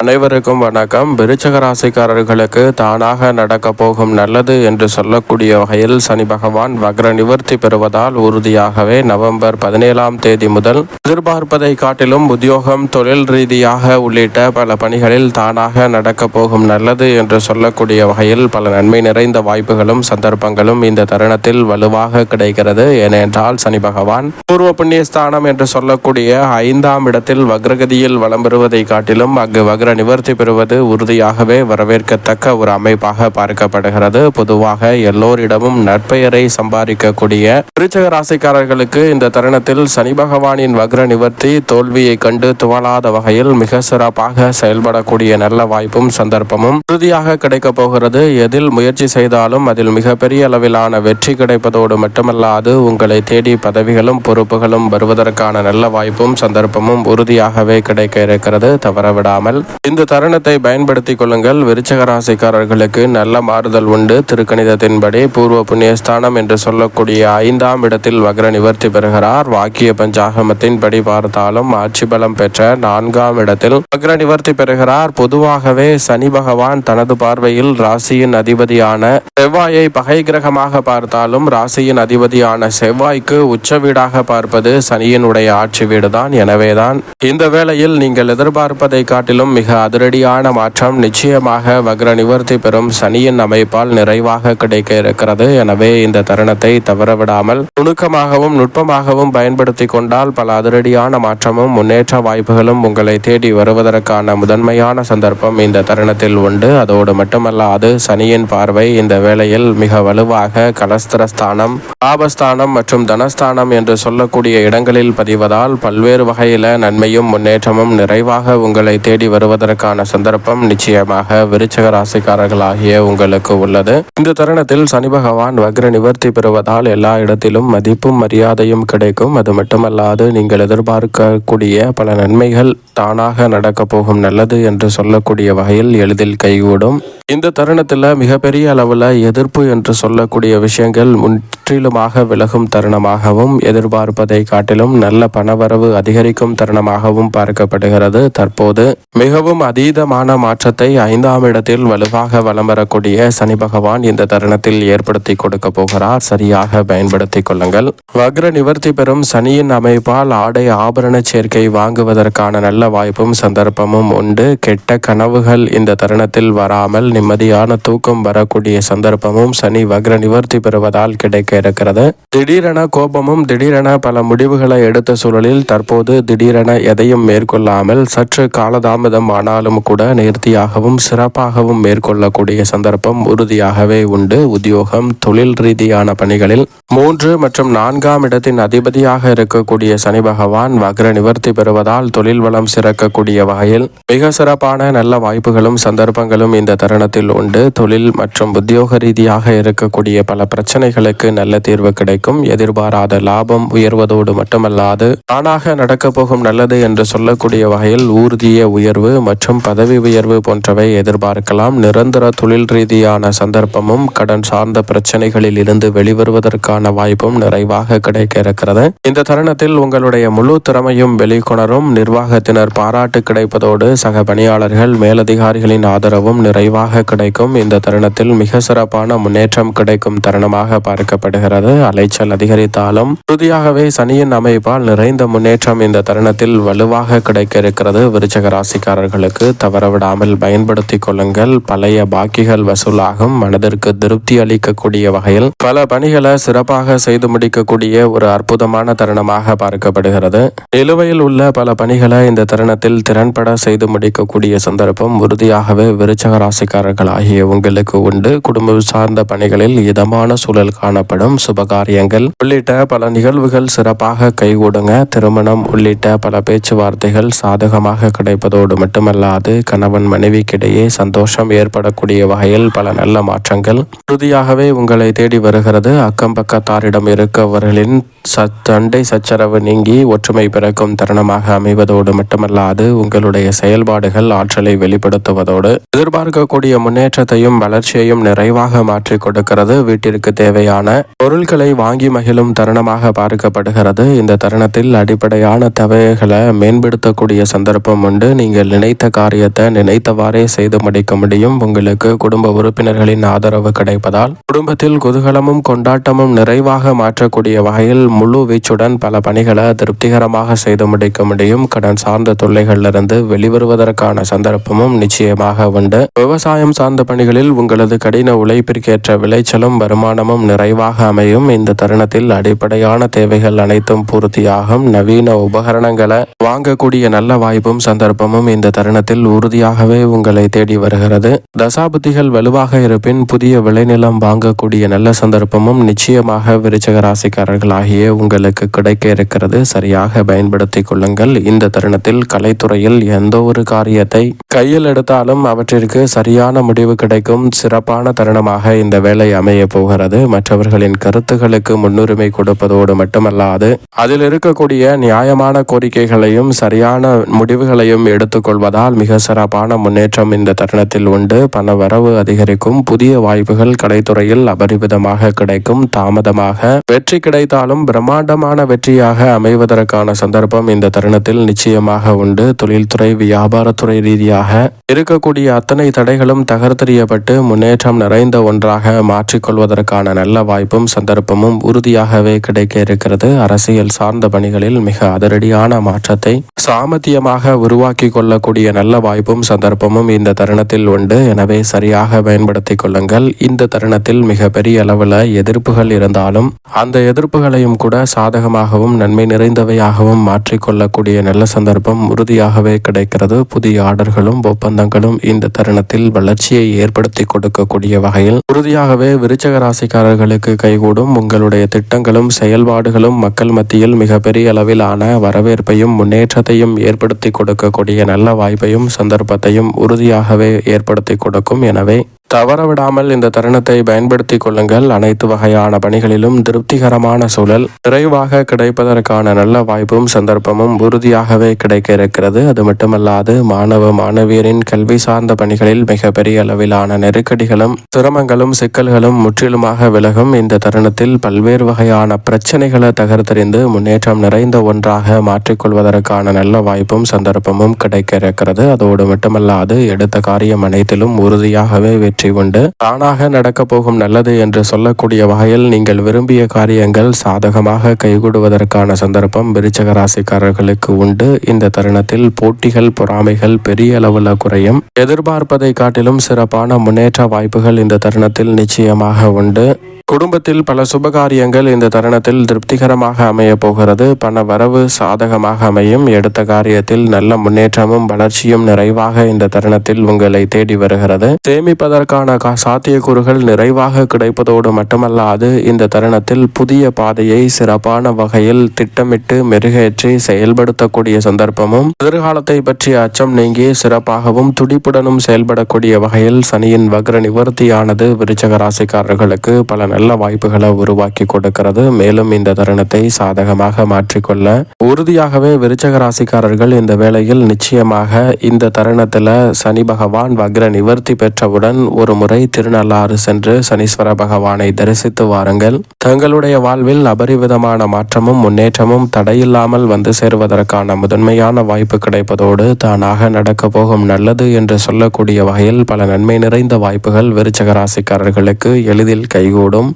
அனைவருக்கும் வணக்கம். விருச்சக ராசிக்காரர்களுக்கு தானாக நடக்க போகும் நல்லது என்று சொல்லக்கூடிய வகையில் சனி பகவான் வக்ர நிவர்த்தி பெறுவதால் உறுதியாகவே நவம்பர் பதினேழாம் தேதி முதல் எதிர்பார்ப்பதை காட்டிலும் உத்தியோகம் தொழில் ரீதியாக உள்ளிட்ட பல பணிகளில் தானாக நடக்க போகும் நல்லது என்று சொல்லக்கூடிய வகையில் பல நன்மை நிறைந்த வாய்ப்புகளும் சந்தர்ப்பங்களும் இந்த தருணத்தில் வலுவாக கிடைக்கிறது. ஏனென்றால் சனி பகவான் பூர்வ புண்ணியஸ்தானம் என்று சொல்லக்கூடிய ஐந்தாம் இடத்தில் வக்ரகதியில் வலம் பெறுவதை காட்டிலும் அங்கு வக்ர நிவர்த்தி பெறுவது உறுதியாகவே வரவேற்கத்தக்க ஒரு அமைப்பாக பார்க்கப்படுகிறது. பொதுவாக எல்லோரிடமும் நற்பெயரை சம்பாதிக்கக்கூடிய விருச்சக ராசிக்காரர்களுக்கு இந்த தருணத்தில் சனி பகவானின் வக்ர நிவர்த்தி தோல்வியை கண்டு துவளாத வகையில் மிக சிறப்பாக செயல்படக்கூடிய நல்ல வாய்ப்பும் சந்தர்ப்பமும் உறுதியாக கிடைக்கப் போகிறது. எதில் முயற்சி செய்தாலும் அதில் மிகப்பெரிய அளவிலான வெற்றி கிடைப்பதோடு மட்டுமல்லாது உங்களை தேடி பதவிகளும் பொறுப்புகளும் வருவதற்கான நல்ல வாய்ப்பும் சந்தர்ப்பமும் உறுதியாகவே கிடைக்க இருக்கிறது. தவறவிடாமல் இந்த தருணத்தை பயன்படுத்திக் கொள்ளுங்கள். விருச்சக ராசிக்காரர்களுக்கு நல்ல மாறுதல் உண்டு. திருக்கணிதத்தின்படி பூர்வ புண்ணியஸ்தானம் என்று சொல்லக்கூடிய ஐந்தாம் இடத்தில் வக்ர நிவர்த்தி பெறுகிறார். வாக்கிய பஞ்சாகமத்தின்படி பார்த்தாலும் ஆட்சி பலம் பெற்ற நான்காம் இடத்தில் வக்ர நிவர்த்தி பெறுகிறார். பொதுவாகவே சனி பகவான் தனது பார்வையில் ராசியின் அதிபதியான செவ்வாயை பகை கிரகமாக பார்த்தாலும் ராசியின் அதிபதியான செவ்வாய்க்கு உச்ச வீடாக பார்ப்பது சனியினுடைய ஆட்சி வீடுதான். எனவேதான் இந்த வேளையில் நீங்கள் எதிர்பார்ப்பதை காட்டிலும் மிக அதிரடியான மாற்றம் நிச்சயமாக வக்ர நிவர்த்தி பெறும் சனியின் அமைப்பால் நிறைவாக கிடைக்க இருக்கிறது. எனவே இந்த தருணத்தை தவறவிடாமல் நுணுக்கமாகவும் நுட்பமாகவும் பயன்படுத்தி கொண்டால் பல அதிரடியான மாற்றமும் முன்னேற்ற வாய்ப்புகளும் உங்களை தேடி வருவதற்கான முதன்மையான சந்தர்ப்பம் இந்த தருணத்தில் உண்டு. அதோடு மட்டுமல்லாது சனியின் பார்வை இந்த வேளையில் மிக வலுவாக கலஸ்திரஸ்தானம் ஆபஸ்தானம் மற்றும் தனஸ்தானம் என்று சொல்லக்கூடிய இடங்களில் பதிவதால் பல்வேறு வகையில நன்மையும் முன்னேற்றமும் நிறைவாக உங்களை தேடி வருவதற்கான சந்தர்ப்பம் நிச்சயமாக விருச்சக ராசிக்காரர்களாகிய உங்களுக்கு உள்ளது. இந்த தருணத்தில் சனி பகவான் வக்ர நிவர்த்தி பெறுவதால் எல்லா இடத்திலும் மதிப்பும் மரியாதையும் கிடைக்கும். அது மட்டுமல்லாது நீங்கள் எதிர்பார்க்கக்கூடிய பல நன்மைகள் தானாக நடக்கப் போகும். நல்லது என்று சொல்லக்கூடிய வகையில் எளிதில் கைகூடும். இந்த தருணத்தில் மிகப்பெரிய அளவில் எதிர்ப்பு என்று சொல்லக்கூடிய விஷயங்கள் முற்றிலுமாக விலகும் தருணமாகவும் எதிர்பார்ப்பதை காட்டிலும் நல்ல பணவரவு அதிகரிக்கும் தருணமாகவும் பார்க்கப்படுகிறது. தற்போது மிகவும் அதீதமான மாற்றத்தை ஐந்தாம் இடத்தில் வலுவாக வலம் வரக்கூடிய சனி பகவான் இந்த தருணத்தில் ஏற்படுத்தி கொடுக்க போகிறார். சரியாக பயன்படுத்திக் கொள்ளுங்கள். வக்ர நிவர்த்தி பெறும் சனியின் அமைப்பால் ஆடை ஆபரண சேர்க்கை வாங்குவதற்கான நல்ல வாய்ப்பும் சந்தர்ப்பமும் உண்டு. கெட்ட கனவுகள் இந்த தருணத்தில் வராமல் நிம்மதியான தூக்கம் வரக்கூடிய சந்தர்ப்பமும் சனி வக்ர நிவர்த்தி பெறுவதால் கிடைக்க இருக்கிறது. திடீரென கோபமும் திடீரென பல முடிவுகளை எடுத்த சூழலில் தற்போது திடீரென எதையும் மேற்கொள்ளாமல் சற்று காலதாமதம் ஆனாலும் கூட நேர்த்தியாகவும் சிறப்பாகவும் மேற்கொள்ளக்கூடிய சந்தர்ப்பம் உறுதியாகவே உண்டு. உத்தியோகம் தொழில் ரீதியான பணிகளில் மூன்று மற்றும் நான்காம் இடத்தின் அதிபதியாக இருக்கக்கூடிய சனி பகவான் வக்ர நிவர்த்தி பெறுவதால் தொழில் வளம் சிறக்கக்கூடிய வகையில் மிக சிறப்பான நல்ல வாய்ப்புகளும் சந்தர்ப்பங்களும் இந்த தருணத்தில் உண்டு. தொழில் மற்றும் உத்தியோக ரீதியாக இருக்கக்கூடிய பல பிரச்சனைகளுக்கு நல்ல தீர்வு கிடைக்கும். எதிர்பாராத லாபம் உயர்வதோடு மட்டுமல்லாது தானாக நடக்கப் போகும் நல்லது என்று சொல்லக்கூடிய வகையில் ஊர்திய உயர்வு மற்றும் பதவி உயர்வு போன்றவை எதிர்பார்க்கலாம். நிரந்தர தொழில் ரீதியான சந்தர்ப்பமும் கடன் சார்ந்த பிரச்சனைகளில் இருந்து வெளிவருவதற்கான வாய்ப்பும் நிறைவாக கிடைக்க இருக்கிறது. இந்த தருணத்தில் உங்களுடைய முழு திறமையும் வெளிக்கொணரும். நிர்வாகத்தினர் பாராட்டு கிடைப்பதோடு சக பணியாளர்கள் மேலதிகாரிகளின் ஆதரவும் நிறைவாக கிடைக்கும். இந்த தருணத்தில் மிக சிறப்பான முன்னேற்றம் கிடைக்கும் தருணமாக பார்க்கப்படுகிறது. அலைச்சல் அதிகரித்தாலும் உறுதியாகவே சனியின் அமைப்பால் நிறைந்த முன்னேற்றம் இந்த தருணத்தில் வலுவாக கிடைக்க இருக்கிறது. விருச்சக ராசிக்காரர்களுக்கு தவறவிடாமல் பயன்படுத்தி கொள்ளுங்கள். பழைய பாக்கிகள் வசூலாகும். மனதிற்கு திருப்தி அளிக்கக்கூடிய வகையில் பல பணிகளை சிறப்பாக செய்து முடிக்கக்கூடிய ஒரு அற்புதமான தருணமாக பார்க்கப்படுகிறது. நிலுவையில் உள்ள பல பணிகளை இந்த தருணத்தில் திறன்பட செய்து முடிக்கக்கூடிய சந்தர்ப்பம் உறுதியாகவே விருச்சக ராசிக்கார ஆகிய உங்களுக்கு உண்டு. குடும்ப சார்ந்த பணிகளில் இதமான சூழல் காணப்படும். சுபகாரியங்கள். உள்ளிட்ட பல நிகழ்வுகள் சிறப்பாக கைகூடுங்க. திருமணம் உள்ளிட்ட பல பேச்சுவார்த்தைகள் சாதகமாக கிடைப்பதோடு மட்டுமல்லாது கணவன் மனைவிக்கிடையே சந்தோஷம் ஏற்படக்கூடிய வகையில் பல நல்ல மாற்றங்கள். உறுதியாகவே உங்களை தேடி வருகிறது. அக்கம் பக்கத்தாரிடம் இருக்கவர்களின் சண்டை சச்சரவு நீங்கி ஒற்றுமை பிறக்கும் தருணமாக அமைவதோடு மட்டுமல்லாது உங்களுடைய செயல்பாடுகள் ஆற்றலை வெளிப்படுத்துவதோடு எதிர்பார்க்கக்கூடிய முன்னேற்றத்தையும் வளர்ச்சியையும் நிறைவாக மாற்றி கொடுக்கிறது. வீட்டிற்கு தேவையான பொருட்களை வாங்கி மகிழும் தருணமாக பார்க்கப்படுகிறது. இந்த தருணத்தில் அடிப்படையான தேவைகளை மேம்படுத்தக்கூடிய சந்தர்ப்பம் உண்டு. நீங்கள் நினைத்த காரியத்தை நினைத்தவாறே செய்து முடிக்க முடியும். உங்களுக்கு குடும்ப உறுப்பினர்களின் ஆதரவு கிடைப்பதால் குடும்பத்தில் குதூகலமும் கொண்டாட்டமும் நிறைவாக மாற்றக்கூடிய வகையில் முழு வீச்சுடன் பல பணிகளை திருப்திகரமாக செய்து முடிக்க முடியும். கடன் சார்ந்த தொல்லைகளிலிருந்து வெளிவருவதற்கான சந்தர்ப்பமும் நிச்சயமாக உண்டு. விவசாயம் சார்ந்த பணிகளில் உங்களது கடின உழைப்பிற்கேற்ற விளைச்சலும் வருமானமும் நிறைவாக அமையும். இந்த தருணத்தில் அடிப்படையான தேவைகள் அனைத்தும் பூர்த்தியாகும். நவீன உபகரணங்களை வாங்கக்கூடிய நல்ல வாய்ப்பும் சந்தர்ப்பமும் இந்த தருணத்தில் உறுதியாகவே உங்களை தேடி வருகிறது. தசாபுத்திகள் வலுவாக இருப்பின் புதிய விளைநிலம் வாங்கக்கூடிய நல்ல சந்தர்ப்பமும் நிச்சயமாக விருச்சக ராசிக்காரர்களாகிய உங்களுக்கு கிடைக்க இருக்கிறது. சரியாக பயன்படுத்திக் கொள்ளுங்கள். இந்த தருணத்தில் கலைத்துறையில் எந்த ஒரு காரியத்தை கையில் எடுத்தாலும் அவற்றிற்கு சரியான முடிவு கிடைக்கும். சிறப்பான தருணமாக இந்த வேலை அமைய போகிறது. மற்றவர்களின் கருத்துகளுக்கு முன்னுரிமை கொடுப்பதோடு மட்டுமல்லாது அதில் இருக்கக்கூடிய நியாயமான கோரிக்கைகளையும் சரியான முடிவுகளையும் எடுத்துக்கொள்வதால் மிக சிறப்பான முன்னேற்றம் இந்த தருணத்தில் உண்டு. பண வரவு அதிகரிக்கும். புதிய வாய்ப்புகள் கலைத்துறையில் அபரிவிதமாக கிடைக்கும். தாமதமாக வெற்றி கிடைத்தாலும் பிரம்மாண்டமான வெற்றியாக அமைவதற்கான சந்தர்ப்பம் இந்த தருணத்தில் நிச்சயமாக உண்டு. தொழில்துறை வியாபாரத்துறை ரீதியாக இருக்கக்கூடிய அத்தனை தடைகளும் தகர்த்தெறியப்பட்டு முன்னேற்றம் நிறைந்த ஒன்றாக மாற்றிக்கொள்வதற்கான நல்ல வாய்ப்பும் சந்தர்ப்பமும் உறுதியாகவே கிடைக்க இருக்கிறது. அரசியல் சார்ந்த பணிகளில் மிக அதிரடியான மாற்றத்தை சாமத்தியமாக உருவாக்கி கொள்ளக்கூடிய நல்ல வாய்ப்பும் சந்தர்ப்பமும் இந்த தருணத்தில் உண்டு. எனவே சரியாக பயன்படுத்திக் கொள்ளுங்கள். இந்த தருணத்தில் மிக பெரிய அளவில் எதிர்ப்புகள் இருந்தாலும் அந்த எதிர்ப்புகளையும் கூட சாதகமாகவும் நன்மை நிறைந்தவையாகவும் மாற்றிக்கொள்ளக்கூடிய நல்ல சந்தர்ப்பம் உறுதியாகவே கிடைக்கிறது. புதிய ஆர்டர்களும் ஒப்பந்தங்களும் இந்த தருணத்தில் வளர்ச்சியை ஏற்படுத்தி கொடுக்கக்கூடிய வகையில். உறுதியாகவே விருச்சக ராசிக்காரர்களுக்கு கைகூடும் உங்களுடைய திட்டங்களும் செயல்பாடுகளும் மக்கள் மத்தியில் மிகப்பெரிய அளவிலான வரவேற்பையும் முன்னேற்றத்தையும் ஏற்படுத்தி கொடுக்கக்கூடிய நல்ல வாய்ப்பையும் சந்தர்ப்பத்தையும் உறுதியாகவே ஏற்படுத்தி கொடுக்கும். எனவே தவறவிடாமல் இந்த தருணத்தை பயன்படுத்திக் கொள்ளுங்கள். அனைத்து வகையான பணிகளிலும் திருப்திகரமான சூழல் விரைவாக கிடைப்பதற்கான நல்ல வாய்ப்பும் சந்தர்ப்பமும் உறுதியாகவே கிடைக்க இருக்கிறது. அது மட்டுமல்லாது மாணவ மாணவியரின் கல்வி சார்ந்த பணிகளில் மிகப்பெரிய அளவிலான நெருக்கடிகளும் சிரமங்களும் சிக்கல்களும் முற்றிலுமாக விலகும். இந்த தருணத்தில் பல்வேறு வகையான பிரச்சனைகளை தகர்த்தெறிந்து முன்னேற்றம் நிறைந்த ஒன்றாக மாற்றிக்கொள்வதற்கான நல்ல வாய்ப்பும் சந்தர்ப்பமும் கிடைக்க இருக்கிறது. அதோடு மட்டுமல்லாது எடுத்த காரியம் அனைத்திலும் உறுதியாகவே வெற்றி உண்டு. தானாக நடக்கப் போகும் நல்லது என்று சொல்லக்கூடிய வகையில் நீங்கள் விரும்பிய காரியங்கள் சாதகமாக கைகூடுவதற்கான சந்தர்ப்பம் விருச்சக ராசிக்காரர்களுக்கு உண்டு. இந்த தருணத்தில் போட்டிகள் பொறாமைகள் பெரிய அளவுல குறையும். எதிர்பார்ப்பதை காட்டிலும் சிறப்பான முன்னேற்ற வாய்ப்புகள் இந்த தருணத்தில் நிச்சயமாக உண்டு. குடும்பத்தில் பல சுபகாரியங்கள் இந்த தருணத்தில் திருப்திகரமாக அமைய போகிறது. பண வரவு சாதகமாக அமையும். எடுத்த காரியத்தில் நல்ல முன்னேற்றமும் வளர்ச்சியும் நிறைவாக இந்த தருணத்தில் உங்களை தேடி வருகிறது. சேமிப்பதற்கான கா- சாத்தியக்கூறுகள் நிறைவாக கிடைப்பதோடு மட்டுமல்லாது இந்த தருணத்தில் புதிய பாதையை சிறப்பான வகையில் திட்டமிட்டு மெருகேற்றி செயல்படுத்தக்கூடிய சந்தர்ப்பமும் எதிர்காலத்தை பற்றிய அச்சம் நீங்கி சிறப்பாகவும் துடிப்புடனும் செயல்படக்கூடிய வகையில் சனியின் வக்ர நிவர்த்தியானது விருச்சக ராசிக்காரர்களுக்கு பல நல்ல வாய்ப்புகளை உருவாக்கி கொடுக்கிறது. மேலும் இந்த தருணத்தை சாதகமாக மாற்றிக்கொள்ள உறுதியாகவே விருச்சக ராசிக்காரர்கள் இந்த வேளையில் நிச்சயமாக இந்த தருணத்தில் சனி பகவான் வக்ர நிவர்த்தி பெற்றவுடன் ஒரு முறை திருநள்ளாறு சென்று சனீஸ்வர பகவானை தரிசித்து வாருங்கள். தங்களுடைய வாழ்வில் அபரிவிதமான மாற்றமும் முன்னேற்றமும் தடையில்லாமல் வந்து சேருவதற்கான முதன்மையான வாய்ப்பு கிடைப்பதோடு தானாக நடக்க போகும் நல்லது என்று சொல்லக்கூடிய வகையில் பல நன்மை நிறைந்த வாய்ப்புகள் விருச்சக ராசிக்காரர்களுக்கு எளிதில் கைகூடும்.